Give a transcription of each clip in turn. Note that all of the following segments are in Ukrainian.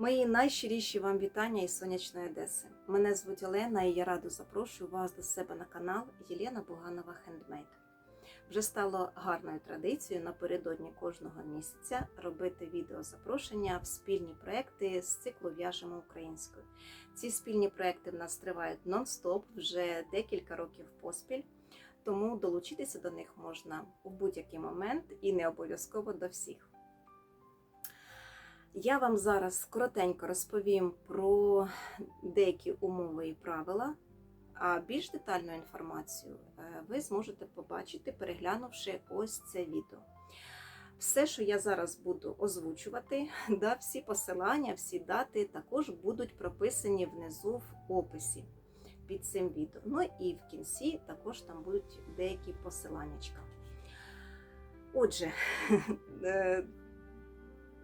Мої найщиріші вам вітання із сонячної Одеси. Мене звуть Олена і я радо запрошую вас до себе на канал Єлена Буганова Хендмейд. Вже стало гарною традицією напередодні кожного місяця робити відео запрошення в спільні проекти з циклу В'яжемо українською. Ці спільні проекти в нас тривають нон-стоп вже декілька років поспіль, тому долучитися до них можна у будь-який момент і не обов'язково до всіх. Я вам зараз коротенько розповім про деякі умови і правила, а більш детальну інформацію е, ви зможете побачити, переглянувши ось це відео. Все, що я зараз буду озвучувати, да, всі посилання, всі дати також будуть прописані внизу в описі під цим відео. Ну і в кінці також там будуть деякі посиланнячка. Отже, е,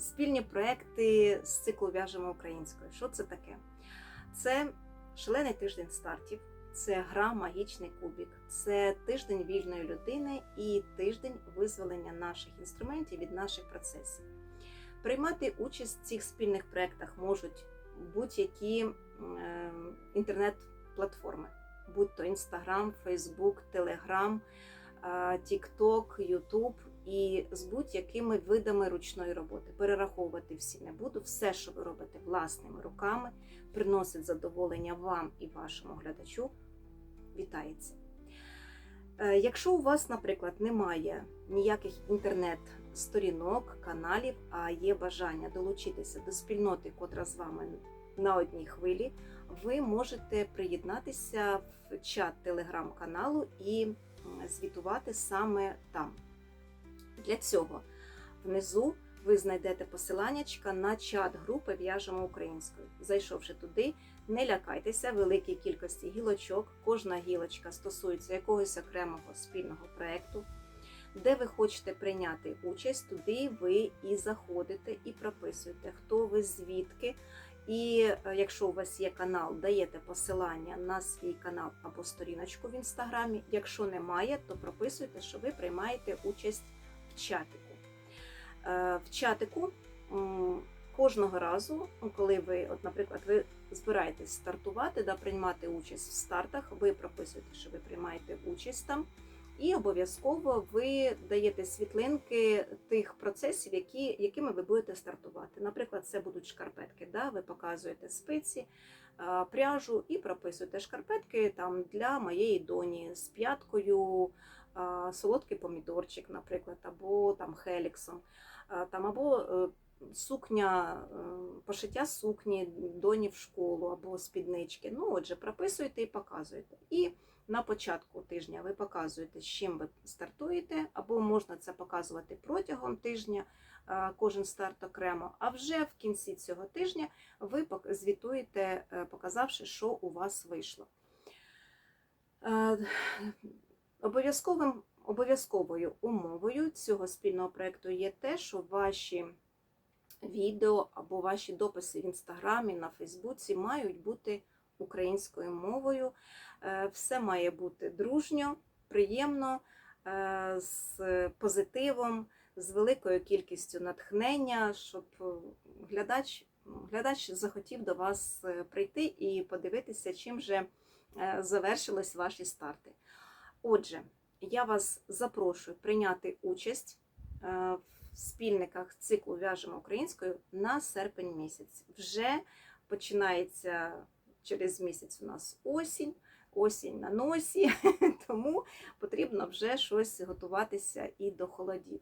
спільні проекти з циклу В'яжемо українською. Що це таке? Це шалений тиждень стартів, це гра Магічний кубік, це тиждень вільної людини і тиждень визволення наших інструментів від наших процесів. Приймати участь в цих спільних проєктах можуть будь-які е, інтернет-платформи, будь то Instagram, Facebook, Telegram, е, TikTok, YouTube і з будь-якими видами ручної роботи. Перераховувати всі не буду. Все, що ви робите власними руками, приносить задоволення вам і вашому глядачу. Вітається. Е, Якщо у вас, наприклад, немає ніяких інтернет-сторінок, каналів, а є бажання долучитися до спільноти, котра з вами на одній хвилі, ви можете приєднатися в чат телеграм-каналу і звітувати саме там. Для цього внизу ви знайдете посиланнячка на чат групи В'яжемо українською. Зайшовши туди, не лякайтеся великій кількості гілочок. Кожна гілочка стосується якогось окремого спільного проєкту. Де ви хочете прийняти участь, туди ви і заходите, і прописуєте, хто ви звідки. І е, якщо у вас є канал, даєте посилання на свій канал або сторіночку в інстаграмі. Якщо немає, то прописуйте, що ви приймаєте участь чатику. Е, В чатику кожного разу, ну, коли ви, от, наприклад, ви збираєтесь стартувати, да, приймати участь в стартах, ви прописуєте, що ви приймаєте участь там. І обов'язково ви даєте світлинки тих процесів, які, якими ви будете стартувати. Наприклад, це будуть шкарпетки. Да? Ви показуєте спиці, пряжу і прописуєте шкарпетки там для моєї доні з п'яткою, солодкий помідорчик, наприклад, або там хеліксом, там, або е, сукня, е, пошиття сукні доні в школу або спіднички. Ну, отже, прописуєте і показуєте. І на початку тижня ви показуєте, з чим ви стартуєте, або можна це показувати протягом тижня, кожен старт окремо. А вже в кінці цього тижня ви звітуєте, е, показавши, що у вас вийшло. Обов'язковим обов'язковою умовою цього спільного проєкту є те, що ваші відео або ваші дописи в інстаграмі, на Фейсбуці мають бути українською мовою. Е, Все має бути дружньо, приємно, е, з позитивом, з великою кількістю натхнення, щоб е, глядач, глядач захотів до вас прийти і подивитися, чим же завершились ваші старти. Отже, я вас запрошую прийняти участь е, в спільниках циклу В'яжемо українською на серпень місяць. Вже починається через місяць у нас осінь, осінь на носі, тому потрібно вже щось готуватися і до холодів.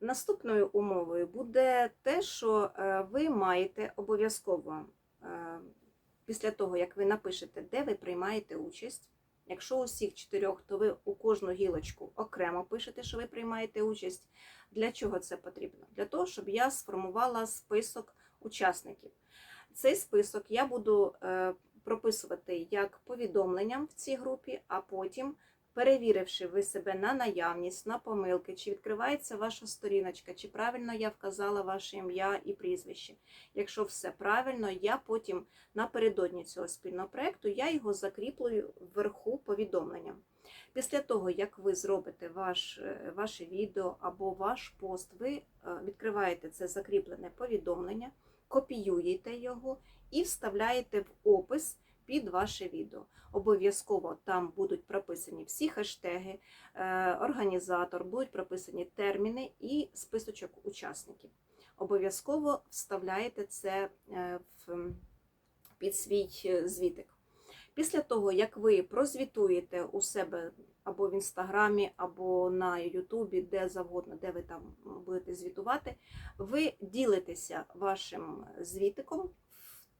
Наступною умовою буде те, що е, ви маєте обов'язково е, після того, як ви напишете, де ви приймаєте участь. Якщо усіх чотирьох, то ви у кожну гілочку окремо пишете, що ви приймаєте участь. Для чого це потрібно? Для того, щоб я сформувала список учасників. Цей список я буду е, прописувати як повідомленням в цій групі, а потім, перевіривши ви себе на наявність, на помилки, чи відкривається ваша сторіночка, чи правильно я вказала ваше ім'я і прізвище. Якщо все правильно, я потім напередодні цього спільного проєкту я його закріплюю вверху повідомленням. Після того, як ви зробите ваш, е, ваше відео або ваш пост, ви е, відкриваєте це закріплене повідомлення, копіюєте його і вставляєте в опис під ваше відео. Обов'язково там будуть прописані всі хештеги, е, організатор, будуть прописані терміни і списочок учасників. Обов'язково вставляєте це е, в, під свій е, звітик. Після того, як ви прозвітуєте у себе або в інстаграмі, або на Ютубі, де завгодно, де ви там будете звітувати, ви ділитеся вашим звітиком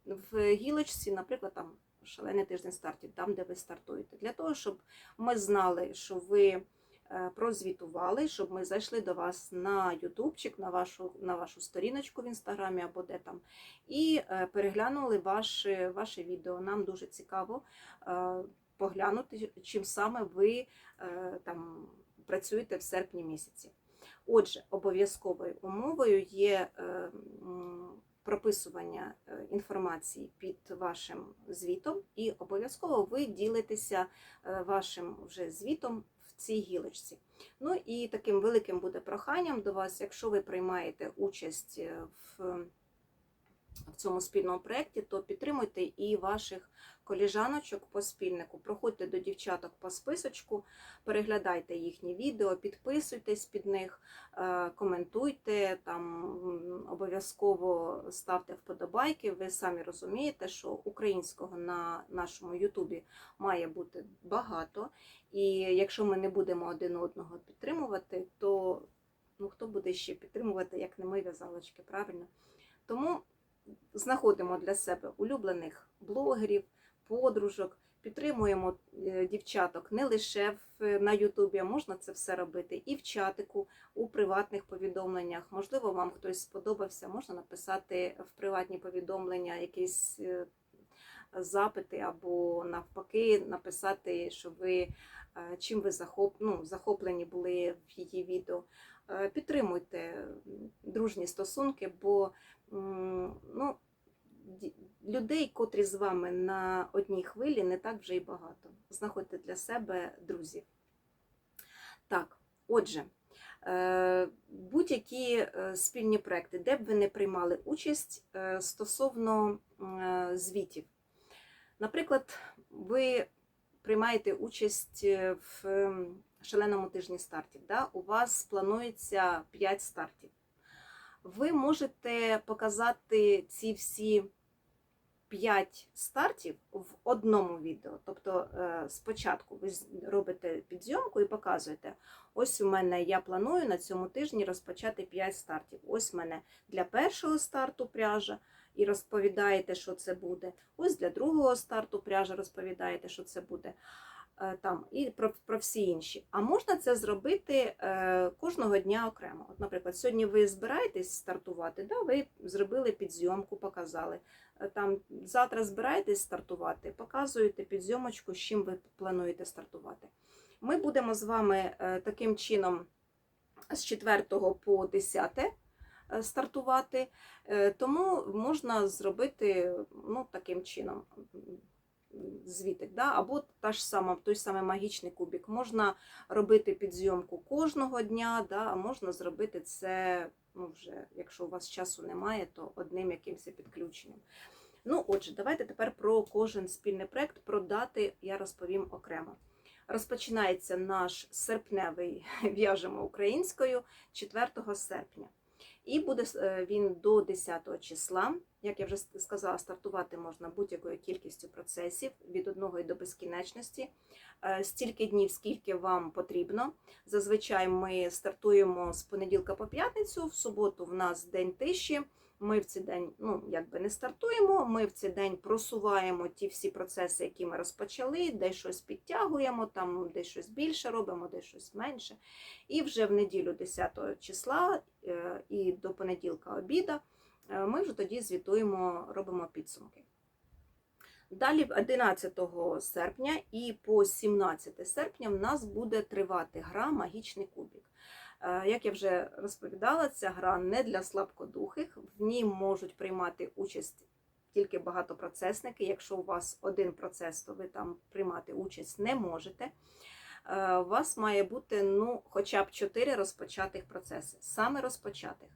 в гілочці, наприклад, там шалений тиждень стартів, там, де ви стартуєте, для того, щоб ми знали, що ви е, прозвітували, щоб ми зайшли до вас на ютубчик, на вашу, на вашу сторіночку в інстаграмі або де там, і е, переглянули ваше, ваше відео. Нам дуже цікаво е, поглянути, чим саме ви там працюєте в серпні місяці. Отже, обов'язковою умовою є е, м, прописування е, інформації під вашим звітом, і обов'язково ви ділитеся е, вашим вже звітом в цій гілочці. Ну і таким великим буде проханням до вас, якщо ви приймаєте участь е, в в цьому спільному проєкті, то підтримуйте і ваших коліжаночок по спільнику. Проходьте до дівчаток по списочку, переглядайте їхні відео, підписуйтесь під них, е, коментуйте, там обов'язково ставте вподобайки. Ви самі розумієте, що українського на нашому Ютубі має бути багато. І якщо ми не будемо один одного підтримувати, то ну, хто буде ще підтримувати, як не ми в'язалочки, правильно? Тому знаходимо для себе улюблених блогерів, подружок, підтримуємо е, дівчаток не лише на Ютубі, а можна це все робити і в чатику, у приватних повідомленнях. Можливо, вам хтось сподобався, можна написати в приватні повідомлення якісь е, запити, або навпаки, написати, що ви е, чим ви захоп, ну, захоплені були в її відео. Е, Підтримуйте дружні стосунки, бо ну, людей, котрі з вами на одній хвилі, не так вже й багато. Знаходьте для себе друзів. Так, отже, е, будь-які е, спільні проекти, де б ви не приймали участь е, стосовно е, звітів. Наприклад, ви приймаєте участь е, в шаленому тижні стартів. Да? У вас планується 5 стартів. Ви можете показати ці всі 5 стартів в одному відео. Тобто е, спочатку ви робите підзйомку і показуєте, ось у мене я планую на цьому тижні розпочати 5 стартів. Ось у мене для першого старту пряжа, і розповідаєте, що це буде. Ось для другого старту пряжа розповідаєте, що це буде. Е, Там і про, про всі інші. А можна це зробити е, кожного дня окремо. От, наприклад, сьогодні ви збираєтесь стартувати, да, ви зробили підзйомку, показали. Е, Там завтра збираєтесь стартувати, показуєте підзйомочку, з чим ви плануєте стартувати. Ми будемо з вами е, таким чином з 4 по 10 е, стартувати, тому можна зробити ну, таким чином звітик, да? або та ж сама, той самий магічний кубик. Можна робити підзйомку кожного дня, да? а можна зробити це, ну, вже, якщо у вас часу немає, то одним якимось підключенням. Ну, отже, давайте тепер про кожен спільний проект, про дати я розповім окремо. Розпочинається наш серпневий в'яжемо українською 4 серпня. І буде е, він до 10 числа. Як я вже сказала, стартувати можна будь-якою кількістю процесів від одного і до безкінечності. Е, Стільки днів, скільки вам потрібно. Зазвичай ми стартуємо з понеділка по п'ятницю. В суботу в нас день тиші. Ми в цей день ну, якби не стартуємо, ми в цей день просуваємо ті всі процеси, які ми розпочали, десь щось підтягуємо, там десь щось більше робимо, десь щось менше. І вже в неділю 10 числа е, і до понеділка обіда ми вже тоді звітуємо, робимо підсумки. Далі 11 серпня і по 17 серпня в нас буде тривати гра Магічний кубик. Е, Як я вже розповідала, ця гра не для слабкодухих, в ній можуть приймати участь тільки багатопроцесники. Якщо у вас один процес, то ви там приймати участь не можете. Е, У вас має бути ну, хоча б 4 розпочатих процеси, саме розпочатих.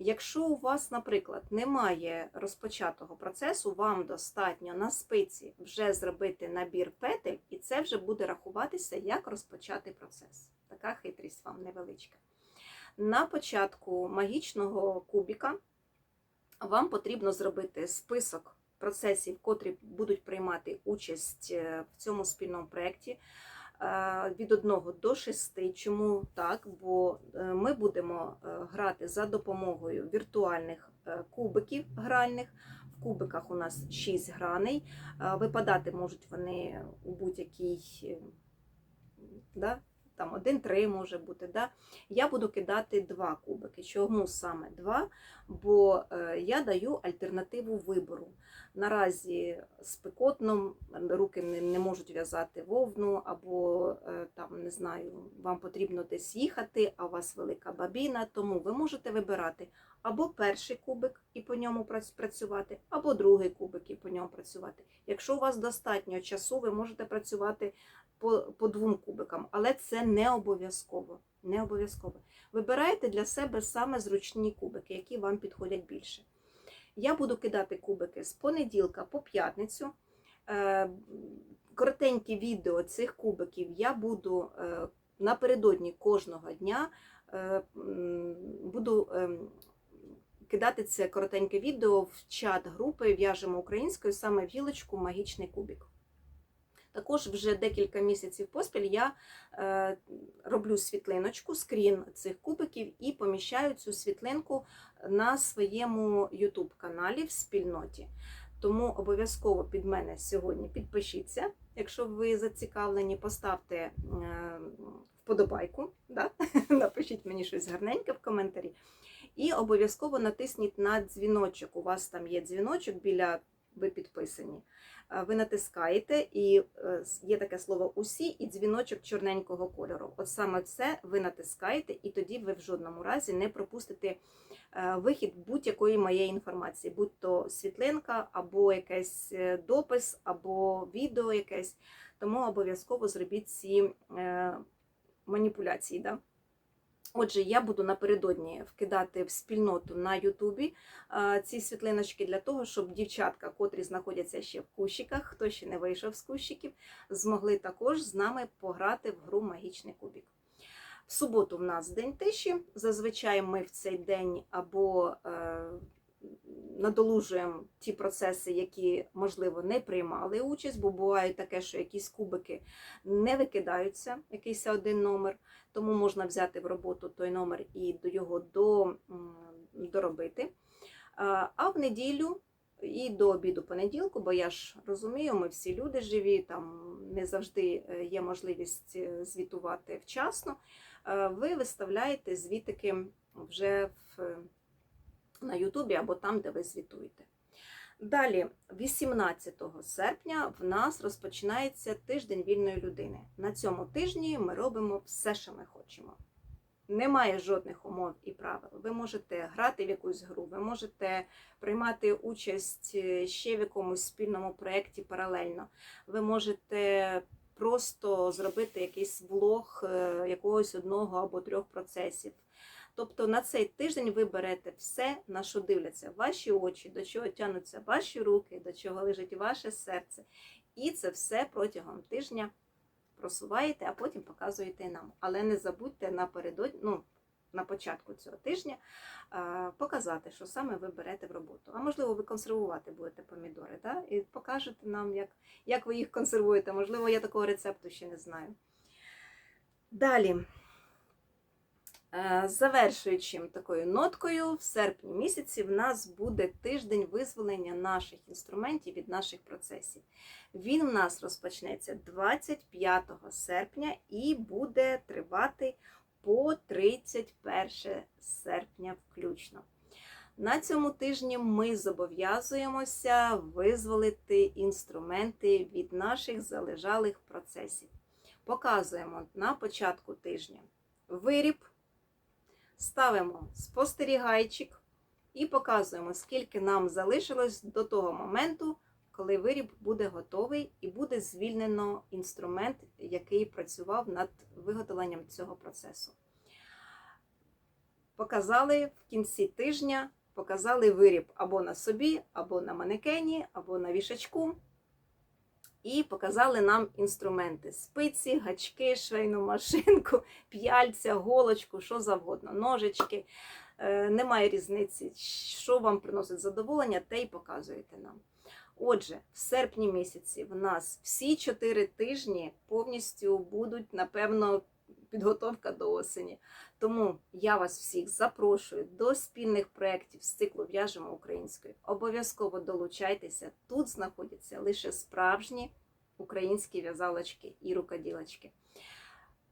Якщо у вас, наприклад, немає розпочатого процесу, вам достатньо на спиці вже зробити набір петель, і це вже буде рахуватися як розпочатий процес. Така хитрість вам невеличка. На початку магічного кубіка вам потрібно зробити список процесів, котрі будуть приймати участь е, в цьому спільному проєкті від 1 до 6. Чому так? Бо е, ми будемо е, грати за допомогою віртуальних е, кубиків гральних. В кубиках у нас 6 граней. Е, Випадати можуть вони у будь-якій. е, Да? Там один-три може бути. Да? Я буду кидати два кубики. Чому саме два? Бо е, я даю альтернативу вибору. Наразі спекотно, руки не, не можуть в'язати вовну, або е, там не знаю, вам потрібно десь їхати, а у вас велика бабіна, тому ви можете вибирати або перший кубик і по ньому працювати, або другий кубик і по ньому працювати. Якщо у вас достатньо часу, ви можете працювати по, по двом кубикам, але це не обов'язково. Не обов'язково. Вибирайте для себе саме зручні кубики, які вам підходять більше. Я буду кидати кубики з понеділка по п'ятницю. Е, Коротенькі відео цих кубиків я буду е, напередодні кожного дня е, буду кидати це коротеньке відео в чат групи В'яжемо українською саме в гілочку Магічний кубик. Також вже декілька місяців поспіль я е, роблю світлиночку, скрін цих кубиків і поміщаю цю світлинку на своєму YouTube каналі в спільноті. Тому обов'язково під мене сьогодні підпишіться, якщо ви зацікавлені, поставте е, вподобайку, да? напишіть мені щось гарненьке в коментарі. І обов'язково натисніть на дзвіночок. У вас там є дзвіночок біля ви підписані. Е, Ви натискаєте, і е, є таке слово усі, і дзвіночок чорненького кольору. От саме це ви натискаєте, і тоді ви в жодному разі не пропустите е, вихід будь-якої моєї інформації, будь то світлинка, або якийсь допис, або відео якесь. Тому обов'язково зробіть ці маніпуляції. Да? Отже, я буду напередодні вкидати в спільноту на Ютубі ці світлиночки для того, щоб дівчатка, котрі знаходяться ще в кущиках, хто ще не вийшов з кущиків, змогли також з нами пограти в гру Магічний кубік. В суботу в нас день тиші. Зазвичай ми в цей день або е, надолужуємо ті процеси, які, можливо, не приймали участь, бо буває таке, що якісь кубики не викидаються, якийсь один номер, тому можна взяти в роботу той номер і його до, доробити. А а в неділю і до обіду понеділку, бо я ж розумію, ми всі люди живі, там не завжди е, є можливість е, звітувати вчасно. е, Ви виставляєте звітики вже в, на Ютубі або там, де ви звітуєте. Далі, 18 серпня, в нас розпочинається тиждень вільної людини. На цьому тижні ми робимо все, що ми хочемо. Немає жодних умов і правил. Ви можете грати в якусь гру, ви можете приймати участь е, ще в якомусь спільному проєкті паралельно. Ви можете просто зробити якийсь влог е, якогось одного або трьох процесів. Тобто на цей тиждень ви берете все, на що дивляться ваші очі, до чого тянуться ваші руки, до чого лежить ваше серце. І це все протягом тижня просуваєте, а потім показуєте нам. Але не забудьте напередодні, ну, на початку цього тижня показати, що саме ви берете в роботу. А можливо, ви консервувати будете помідори, да? і покажете нам, як, як ви їх консервуєте. Можливо, я такого рецепту ще не знаю. Далі. Е, Завершуючим такою ноткою, в серпні місяці в нас буде тиждень визволення наших інструментів від наших процесів. Він в нас розпочнеться 25 серпня і буде тривати по 31 серпня включно. На цьому тижні ми зобов'язуємося визволити інструменти від наших залежалих процесів. Показуємо на початку тижня виріб ставимо спостерігайчик і показуємо, скільки нам залишилось до того моменту, коли виріб буде готовий і буде звільнено інструмент, який працював над виготовленням цього процесу. показали в кінці тижня, показали виріб або на собі, або на манекені, або на вішачку. І показали нам інструменти: спиці, гачки, швейну машинку, п'яльця, голочку, що завгодно, ножички. Е, Немає різниці, що вам приносить задоволення, те й показуєте нам. Отже, в серпні місяці в нас всі чотири тижні повністю будуть, напевно, підготовка до осені. Тому я вас всіх запрошую до спільних проєктів з циклу В'яжемо українською. Обов'язково долучайтеся. Тут знаходяться лише справжні українські в'язалочки і рукоділочки.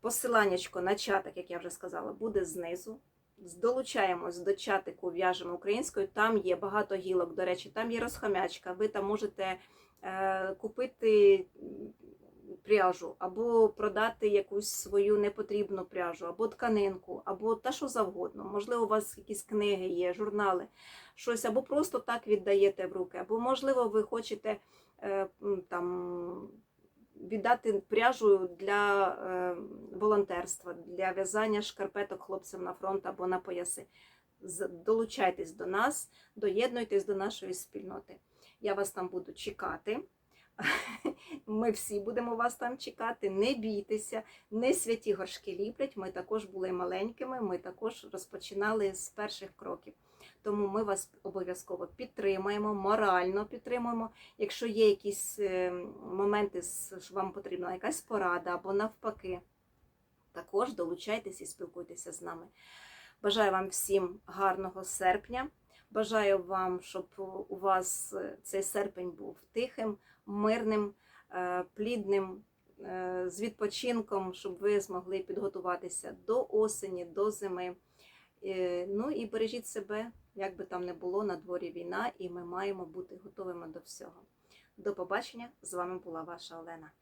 Посиланнячко на чатик, як я вже сказала, буде знизу. Долучаємось до чатику В'яжемо українською. Там є багато гілок. До речі, там є розхомячка. Ви там можете е, купити пряжу, або продати якусь свою непотрібну пряжу, або тканинку, або та що завгодно. Можливо, у вас якісь книги є, журнали, щось, або просто так віддаєте в руки, або, можливо, ви хочете е, там. Віддати пряжу для е, волонтерства, для в'язання шкарпеток хлопцям на фронт або на пояси. Долучайтесь до нас, доєднуйтесь до нашої спільноти. Я вас там буду чекати. Ми всі будемо вас там чекати. Не бійтеся, не святі горшки ліплять. Ми також були маленькими, ми також розпочинали з перших кроків. Тому ми вас обов'язково підтримаємо, морально підтримуємо. Якщо є якісь е, моменти, що вам потрібна якась порада або навпаки, також долучайтесь і спілкуйтеся з нами. Бажаю вам всім гарного серпня. Бажаю вам, щоб у вас е, цей серпень був тихим, мирним, е, плідним, е, з відпочинком, щоб ви змогли підготуватися до осені, до зими. Ну і бережіть себе, як би там не було, на дворі війна, і ми маємо бути готовими до всього. До побачення! З вами була ваша Олена.